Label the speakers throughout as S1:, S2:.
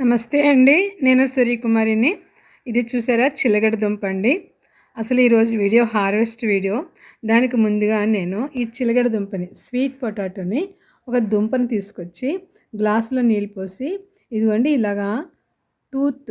S1: నమస్తే అండి నేను సూర్యకుమారిని ఇది చూసారా? చిలగడ దుంప అండి. అసలు ఈరోజు వీడియో హార్వెస్ట్ వీడియో. దానికి ముందుగా నేను ఈ చిలగడ దుంపని స్వీట్ పొటాటోని ఒక దుంపని తీసుకొచ్చి గ్లాసులో నీళ్ళు పోసి ఇదిగోండి ఇలాగా టూత్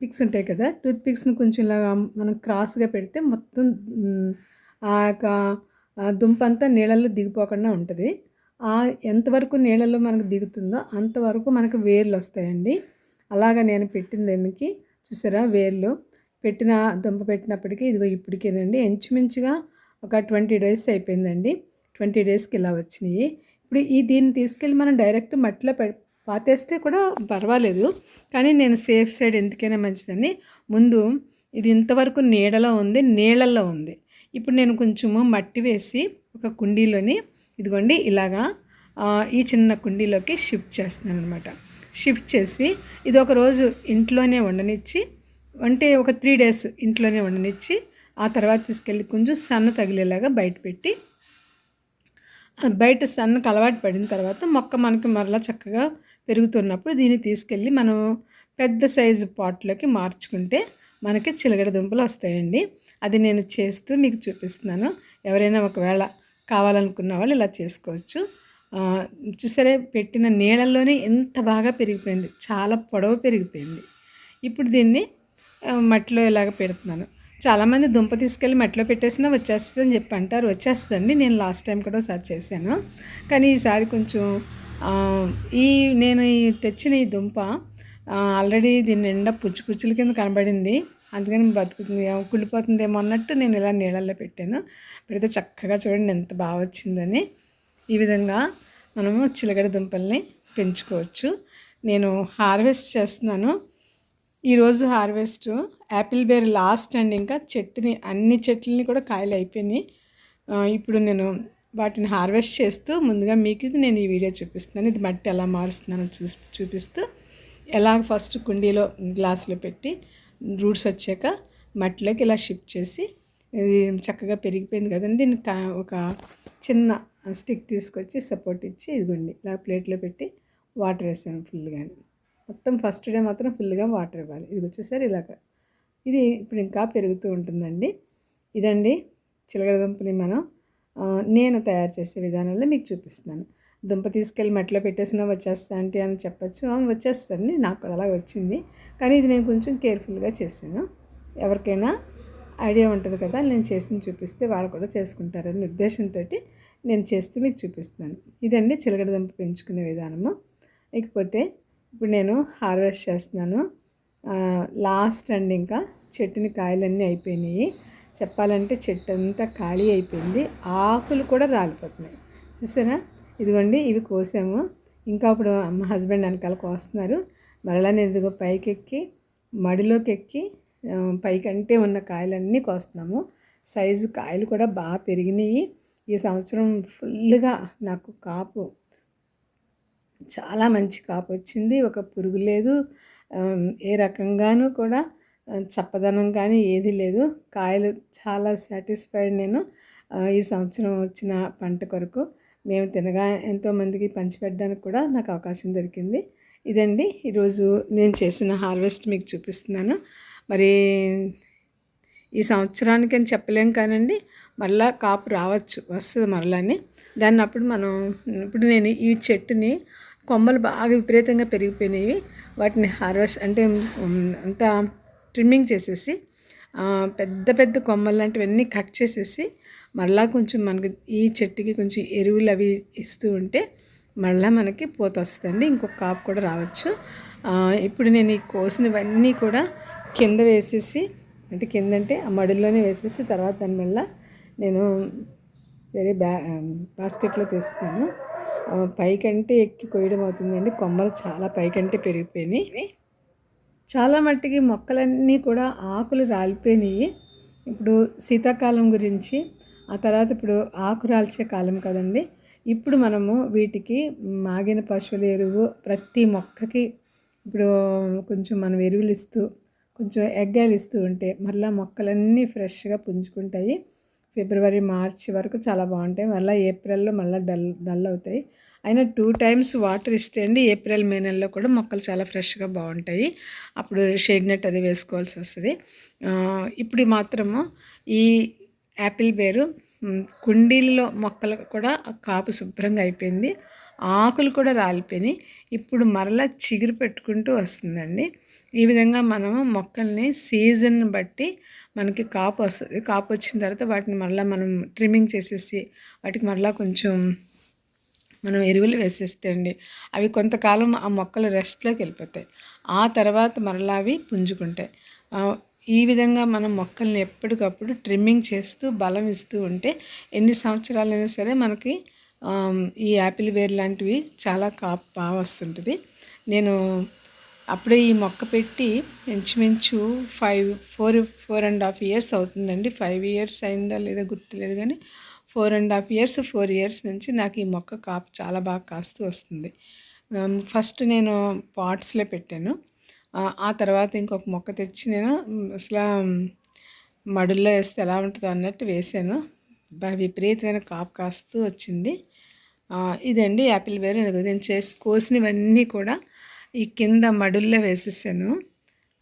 S1: పిక్స్ ఉంటాయి కదా? టూత్ పిక్స్ని కొంచెం ఇలాగా మనం క్రాస్గా పెడితే మొత్తం ఆ యొక్క దుంప అంతా నీళ్ళల్లో దిగిపోకుండా ఉంటుంది. ఆ ఎంతవరకు నీళ్ళల్లో మనకు దిగుతుందో అంతవరకు మనకు వేర్లు వస్తాయండి. అలాగా నేను పెట్టిన దానికి చూసారా వేర్లు. పెట్టిన దుంప పెట్టినప్పటికీ ఇదిగో ఇప్పటికేనండి. ఇంచుమించుగా ఒక ట్వంటీ డేస్ అయిపోయిందండి. ట్వంటీ డేస్కి ఇలా వచ్చినాయి. ఇప్పుడు ఈ దీన్ని తీసుకెళ్ళి మనం డైరెక్ట్ మట్టిలో పాతేస్తే కూడా పర్వాలేదు. కానీ నేను సేఫ్ సైడ్ ఎందుకైనా మంచిదని. ముందు ఇది ఇంతవరకు నీడలో ఉంది నీళ్ళల్లో ఉంది. ఇప్పుడు నేను కొంచెము మట్టి వేసి ఒక కుండీలోని ఇదిగోండి ఇలాగా ఈ చిన్న కుండీలోకి షిఫ్ట్ చేస్తున్నాను అనమాట షిఫ్ట్ చేసి ఇది ఒక రోజు ఇంట్లోనే ఉండనిచ్చి అంటే ఒక త్రీ డేస్ ఇంట్లోనే ఉండనిచ్చి ఆ తర్వాత తీసుకెళ్ళి కొంచెం సన్న తగిలేలాగా బయట పెట్టి బయట సన్నకు అలవాటు పడిన తర్వాత మొక్క మనకి మరలా చక్కగా పెరుగుతున్నప్పుడు దీన్ని తీసుకెళ్ళి మనం పెద్ద సైజు పాట్లోకి మార్చుకుంటే మనకి చిలగడ దుంపలు వస్తాయండి. అది నేను చేస్తూ మీకు చూపిస్తున్నాను. ఎవరైనా ఒకవేళ కావాలనుకున్న వాళ్ళు ఇలా చేసుకోవచ్చు. చూసారే పెట్టిన నీళ్ళల్లోనే ఎంత బాగా పెరిగిపోయింది. చాలా పొడవు పెరిగిపోయింది. ఇప్పుడు దీన్ని మట్టిలో ఇలాగ పెడుతున్నాను. చాలామంది దుంప తీసుకెళ్ళి మట్టిలో పెట్టేసినా వచ్చేస్తుంది అని చెప్పి అంటారు. వచ్చేస్తుందండి. నేను లాస్ట్ టైం కూడా ఒకసారి చేశాను. కానీ ఈసారి కొంచెం ఈ నేను ఈ తెచ్చిన ఈ దుంప ఆల్రెడీ దీని నిండా పుచ్చు పుచ్చుల కింద కనబడింది. అందుకని బతుకుతుంది కుళ్ళిపోతుందేమో అన్నట్టు నేను ఇలా నీళ్ళల్లో పెట్టాను. పెడితే చక్కగా చూడండి ఎంత బాగా వచ్చిందని. ఈ విధంగా మనము చిలకడ దుంపల్ని పెంచుకోవచ్చు. నేను హార్వెస్ట్ చేస్తున్నాను. ఈరోజు harvest apple ber last and ఇంకా చెట్టుని అన్ని చెట్లని కూడా కాయలు అయిపోయినాయి. ఇప్పుడు నేను వాటిని హార్వెస్ట్ చేస్తూ ముందుగా మీకు ఇది నేను ఈ వీడియో చూపిస్తున్నాను. ఇది మట్టి ఎలా మారుస్తున్నానో చూ చూపిస్తూ ఎలా ఫస్ట్ కుండీలో గ్లాసులో పెట్టి రూట్స్ వచ్చాక మట్టిలోకి ఇలా షిఫ్ట్ చేసి ఇది చక్కగా పెరిగిపోయింది కదండి. దీన్ని కా- ఒక చిన్న స్టిక్ తీసుకొచ్చి సపోర్ట్ ఇచ్చి ఇదిగోండి ఇలా ప్లేట్లో పెట్టి వాటర్ వేసాను ఫుల్గా. మొత్తం ఫస్ట్ డే మాత్రం ఫుల్గా వాటర్ ఇవ్వాలి. ఇది వచ్చేసరి ఇలాగ. ఇది ఇప్పుడు ఇంకా పెరుగుతూ ఉంటుందండి. ఇదండి చిలకడ దుంపని మనం నేను తయారు చేసే విధానంలో మీకు చూపిస్తున్నాను. దుంప తీసుకెళ్ళి మట్టిలో పెట్టేసినా వచ్చేస్తా అంటే అని చెప్పచ్చు. అవును వచ్చేస్తుంది నాకు అలా అలాగ వచ్చింది. కానీ ఇది నేను కొంచెం కేర్ఫుల్గా చేశాను. ఎవరికైనా ఐడియా ఉంటుంది కదా నేను చేసి చూపిస్తే వాళ్ళు కూడా చేసుకుంటారని ఉద్దేశంతో నేను చేస్తూ మీకు చూపిస్తున్నాను. ఇదండి చిలకడ దుంప పెంచుకునే విధానము. ఇకపోతే ఇప్పుడు నేను హార్వెస్ట్ చేస్తున్నాను. లాస్ట్ అండ్ ఇంకా చెట్టుని కాయలన్నీ అయిపోయినాయి. చెప్పాలంటే చెట్టు అంతా ఖాళీ అయిపోయింది. ఆకులు కూడా రాలిపోతున్నాయి. చూసారా? ఇదిగోండి ఇవి కోసాము. ఇంకా ఇప్పుడు మా హస్బెండ్ వెనకాల కోస్తున్నారు. మరలా నేను ఇదిగో పైకెక్కి మడిలోకి ఎక్కి పైకంటే ఉన్న కాయలన్నీ కోస్తున్నాము. సైజు కాయలు కూడా బాగా పెరిగినాయి. ఈ సంవత్సరం ఫుల్గా నాకు కాపు చాలా మంచి కాపు వచ్చింది. ఒక పురుగు లేదు. ఏ రకంగానూ కూడా చప్పదనం కానీ ఏది లేదు. కాయలు చాలా సాటిస్ఫైడ్ నేను. ఈ సంవత్సరం వచ్చిన పంట కొరకు మేము తినగా ఎంతోమందికి పంచిపెట్టడానికి కూడా నాకు అవకాశం దొరికింది. ఇదండి. ఈరోజు నేను చేసిన హార్వెస్ట్ మీకు చూపిస్తున్నాను. మరి ఈ సంవత్సరానికి అని చెప్పలేం కానండి మళ్ళా కాపు రావచ్చు వస్తుంది మరలాని. దాన్ని అప్పుడు మనం ఇప్పుడు నేను ఈ చెట్టుని కొమ్మలు బాగా విపరీతంగా పెరిగిపోయినవి వాటిని హార్వెస్ట్ అంటే అంత అంతా ట్రిమ్మింగ్ చేసేసి పెద్ద పెద్ద కొమ్మలు లాంటివన్నీ కట్ చేసేసి మళ్ళా కొంచెం మనకి ఈ చెట్టుకి కొంచెం ఎరువులు అవి ఇస్తూ ఉంటే మళ్ళీ మనకి పూత వస్తుంది ఇంకొక కాపు కూడా రావచ్చు. ఇప్పుడు నేను ఈ కోసినవన్నీ కూడా కింద వేసేసి అంటే కిందంటే ఆ మడిలోనే వేసేసి తర్వాత దాని వల్ల నేను వేరే బ్యా బాస్కెట్లో తీస్తాను. పైకంటే ఎక్కి కొయ్యడం అవుతుందండి. కొమ్మలు చాలా పైకంటే పెరిగిపోయినాయి. చాలా మట్టికి మొక్కలన్నీ కూడా ఆకులు రాలిపోయినాయి. ఇప్పుడు శీతాకాలం గురించి ఆ తర్వాత ఇప్పుడు ఆకు రాల్చే కాలం కదండి. ఇప్పుడు మనము వీటికి మాగిన పశువుల ఎరువు ప్రతి మొక్కకి ఇప్పుడు కొంచెం మనం ఎరువులు ఇస్తూ కొంచెం ఎగ్గాయలు ఇస్తూ ఉంటే మరలా మొక్కలన్నీ ఫ్రెష్గా పుంజుకుంటాయి. ఫిబ్రవరి మార్చి వరకు చాలా బాగుంటాయి. మళ్ళీ ఏప్రిల్లో మళ్ళీ డల్ డల్ అవుతాయి. అయినా టూ టైమ్స్ వాటర్ ఇస్తే అండి ఏప్రిల్ మే నెలలో కూడా మొక్కలు చాలా ఫ్రెష్గా బాగుంటాయి. అప్పుడు షేడ్ నెట్ అది వేసుకోవాల్సి వస్తుంది. ఇప్పుడు మాత్రము ఈ యాపిల్ బేరు కుండీల్లో మొక్కలు కూడా కాపు శుభ్రంగా అయిపోయింది. ఆకులు కూడా రాలిపోయినాయి. ఇప్పుడు మరలా చిగురు పెట్టుకుంటూ వస్తుందండి. ఈ విధంగా మనము మొక్కల్ని సీజన్ బట్టి మనకి కాపు వస్తుంది. కాపు వచ్చిన తర్వాత వాటిని మరలా మనం ట్రిమ్మింగ్ చేసేసి వాటికి మరలా కొంచెం మనం ఎరువులు వేసేస్తే అండి అవి కొంతకాలం ఆ మొక్కలు రెస్ట్లోకి వెళ్ళిపోతాయి. ఆ తర్వాత మరలా అవి పుంజుకుంటాయి. ఈ విధంగా మనం మొక్కల్ని ఎప్పటికప్పుడు ట్రిమ్మింగ్ చేస్తూ బలం ఇస్తూ ఉంటే ఎన్ని సంవత్సరాలైనా సరే మనకి ఈ యాపిల్ వేర్ లాంటివి చాలా కాపు బాగా వస్తుంటుంది. నేను అప్పుడే ఈ మొక్క పెట్టి ఇంచుమించు five four four and half years అవుతుందండి. ఫైవ్ ఇయర్స్ అయిందా లేదా గుర్తులేదు కానీ four and half years four years నుంచి నాకు ఈ మొక్క కాపు చాలా బాగా కాస్తూ వస్తుంది. ఫస్ట్ నేను పాట్స్లో పెట్టాను. ఆ, తర్వాత ఇంకొక మొక్క తెచ్చి నేను అసలు మడుల్లో వేస్తే ఎలా ఉంటుందో అన్నట్టు వేసాను. బాగా విపరీతమైన కాపు కాస్తూ వచ్చింది. ఇదండి యాపిల్ బేర్. నేను చేసి కోసినవన్నీ కూడా ఈ కింద మడుల్లో వేసేసాను.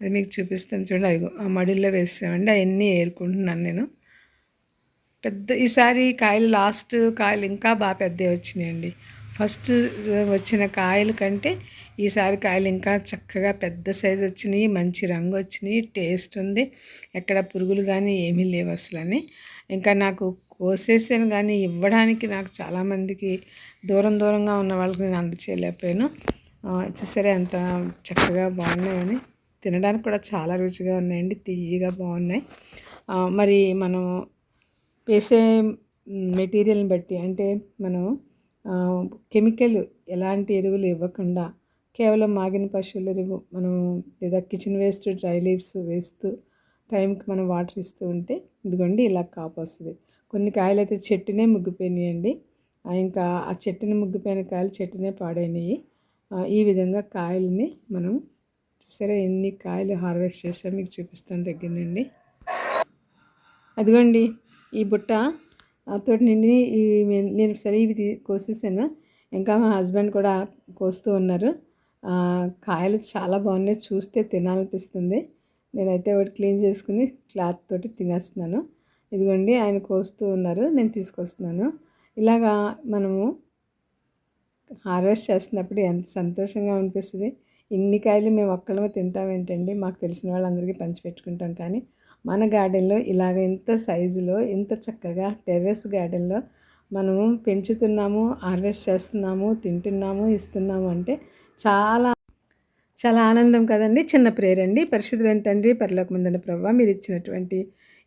S1: అది మీకు చూపిస్తాను చూడండి. అదిగో ఆ మడుల్లో వేసామండి అవన్నీ ఏరుకుంటున్నాను నేను. పెద్ద ఈసారి కాయలు లాస్ట్ కాయలు ఇంకా బాగా పెద్దవి వచ్చినాయండి. ఫస్ట్ వచ్చిన కాయల కంటే ఈసారి కాయలు ఇంకా చక్కగా పెద్ద సైజు వచ్చినాయి మంచి రంగు వచ్చినాయి టేస్ట్ ఉంది. ఎక్కడ పురుగులు కానీ ఏమీ లేవు అసలు అని ఇంకా నాకు కోసేసాను కానీ ఇవ్వడానికి నాకు చాలామందికి దూరం దూరంగా ఉన్న వాళ్ళకి నేను అందచేయలేకపోయాను. చూసారే అంత చక్కగా బాగున్నాయని. తినడానికి కూడా చాలా రుచిగా ఉన్నాయండి తియ్యగా బాగున్నాయి. మరి మనం వేసే మెటీరియల్ని బట్టి అంటే మనం కెమికల్ ఎలాంటి ఎరువులు ఇవ్వకుండా కేవలం మాగిన పశువులు మనం లేదా కిచెన్ వేస్ట్ డ్రై లీవ్స్ వేస్తూ టైంకి మనం వాటర్ ఇస్తూ ఉంటే ఇదిగోండి ఇలా కాపు వస్తుంది. కొన్ని కాయలు అయితే చెట్టునే ముగ్గిపోయినాయండి. ఇంకా ఆ చెట్టుని ముగ్గిపోయిన కాయలు చెట్టునే పాడైనాయి. ఈ విధంగా కాయలని మనం చూసారా? ఎన్ని కాయలు హార్వెస్ట్ చేసా మీకు చూపిస్తాను దగ్గర నుండి. అదిగోండి ఈ బుట్ట. ఆ తోటి నిండి నేను సరే ఇవి కోసేసాను. ఇంకా మా హస్బెండ్ కూడా కోస్తూ ఉన్నారు. కాయలు చాలా బాగున్నాయి. చూస్తే తినాలనిపిస్తుంది. నేనైతే ఒకటి క్లీన్ చేసుకుని క్లాత్ తోటి తినేస్తున్నాను. ఇదిగోండి ఆయన కోస్తూ ఉన్నారు. నేను తీసుకొస్తున్నాను. ఇలాగా మనము హార్వెస్ట్ చేస్తున్నప్పుడు ఎంత సంతోషంగా అనిపిస్తుంది. ఇన్ని కాయలు మేము ఒక్కళ్ళమే తింటామేంటండి మాకు తెలిసిన వాళ్ళందరికీ పంచిపెట్టుకుంటాం. కానీ మన గార్డెన్లో ఇలాగ ఇంత సైజులో ఇంత చక్కగా టెర్రస్ గార్డెన్లో మనము పెంచుతున్నాము హార్వెస్ట్ చేస్తున్నాము తింటున్నాము ఇస్తున్నాము అంటే చాలా చాలా ఆనందం కదండి. చిన్న ప్రేయర్ అండి పరిశుద్ధులైన తండ్రి పరలోకమందని ప్రభావ మీరు ఇచ్చినటువంటి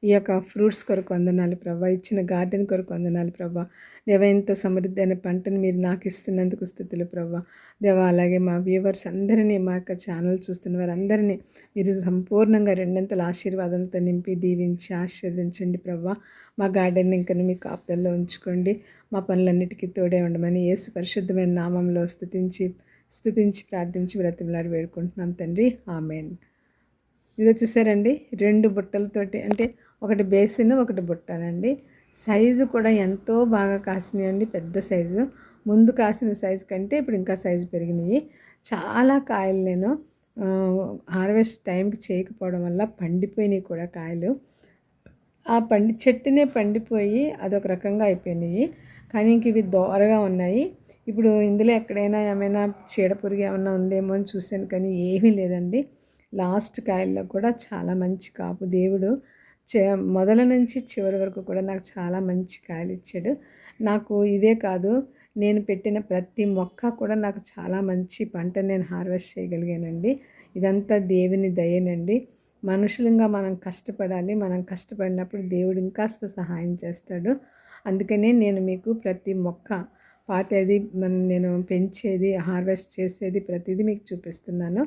S1: ఈ యొక్క ఫ్రూట్స్ కొరకు వందనాలు ప్రవ్వ. ఇచ్చిన గార్డెన్ కొరకు వందనాలు ప్రవ్వ. దేవ ఇంత సమృద్ధి అయిన పంటను మీరు నాకు ఇస్తున్నందుకు స్థుతులు ప్రభా దేవ అలాగే మా వ్యూవర్స్ అందరినీ మా యొక్క ఛానల్ చూస్తున్న వారందరినీ మీరు సంపూర్ణంగా రెండంతల ఆశీర్వాదంతో నింపి దీవించి ఆశీర్వదించండి ప్రభా మా గార్డెన్ ఇంకా మీ కాపుదల్లో ఉంచుకోండి. మా పనులన్నిటికీ తోడే ఉండమని యేసు పరిశుద్ధమైన నామంలో స్థుతించి స్థుతించి ప్రార్థించి బ్రతిమలాడి వేడుకుంటున్నాం తండ్రి. ఆమెన్. ఇదో చూసారండి రెండు బుట్టలతోటి అంటే ఒకటి బేసిన్ ఒకటి బుట్టనండి. సైజు కూడా ఎంతో బాగా కాసినాయండి పెద్ద సైజు. ముందు కాసిన సైజు కంటే ఇప్పుడు ఇంకా సైజు పెరిగినాయి. చాలా కాయలు నేను హార్వెస్ట్ టైంకి చేయకపోవడం వల్ల పండిపోయినాయి కూడా కాయలు. ఆ పండి చెట్టునే పండిపోయి అదొక రకంగా అయిపోయినాయి. కానీ ఇంక ఇవి దోరగా ఉన్నాయి. ఇప్పుడు ఇందులో ఎక్కడైనా ఏమైనా చీడపురుగు ఏమైనా ఉందేమో అని చూశాను కానీ ఏమీ లేదండి. లాస్ట్ కాయల్లో కూడా చాలా మంచి కాపు. దేవుడు చే మొదల నుంచి చివరి వరకు కూడా నాకు చాలా మంచి కాయలు ఇచ్చాడు. నాకు ఇవే కాదు నేను పెట్టిన ప్రతి మొక్క కూడా నాకు చాలా మంచి పంట నేను హార్వెస్ట్ చేయగలిగానండి. ఇదంతా దేవుని దయనండి. మనుషులంగా మనం కష్టపడాలి. మనం కష్టపడినప్పుడు దేవుడు ఇంకాస్త సహాయం చేస్తాడు. అందుకనే నేను మీకు ప్రతి మొక్క పాతేది మన నేను పెంచేది హార్వెస్ట్ చేసేది ప్రతిదీ మీకు చూపిస్తున్నాను.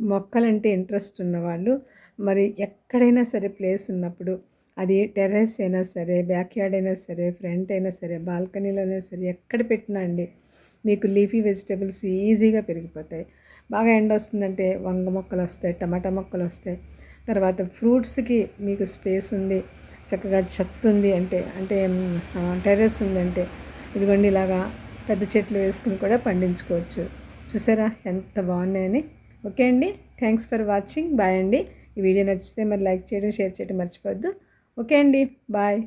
S1: మొక్కలంటే ఇంట్రెస్ట్ ఉన్నవాళ్ళు మరి ఎక్కడైనా సరే ప్లేస్ ఉన్నప్పుడు అది టెర్రస్ అయినా సరే బ్యాక్యార్డ్ అయినా సరే ఫ్రంట్ అయినా సరే బాల్కనీలో అయినా సరే ఎక్కడ పెట్టినా అండి మీకు లీఫీ వెజిటేబుల్స్ ఈజీగా పెరిగిపోతాయి. బాగా ఎండ వస్తుందంటే వంగ మొక్కలు వస్తాయి టమాటా మొక్కలు వస్తాయి. తర్వాత ఫ్రూట్స్కి మీకు స్పేస్ ఉంది చక్కగా చెత్త ఉంది అంటే అంటే టెర్రస్ ఉందంటే ఇదిగోండి ఇలాగా పెద్ద చెట్లు వేసుకుని కూడా పండించుకోవచ్చు. చూసారా? ఎంత బాగున్నాయని. ఓకే అండి. థ్యాంక్స్ ఫర్ వాచింగ్ బాయ్ అండి. ఈ వీడియో నచ్చితే మరి లైక్ చేయడం షేర్ చేయడం మర్చిపోవద్దు. ఓకే అండి. బాయ్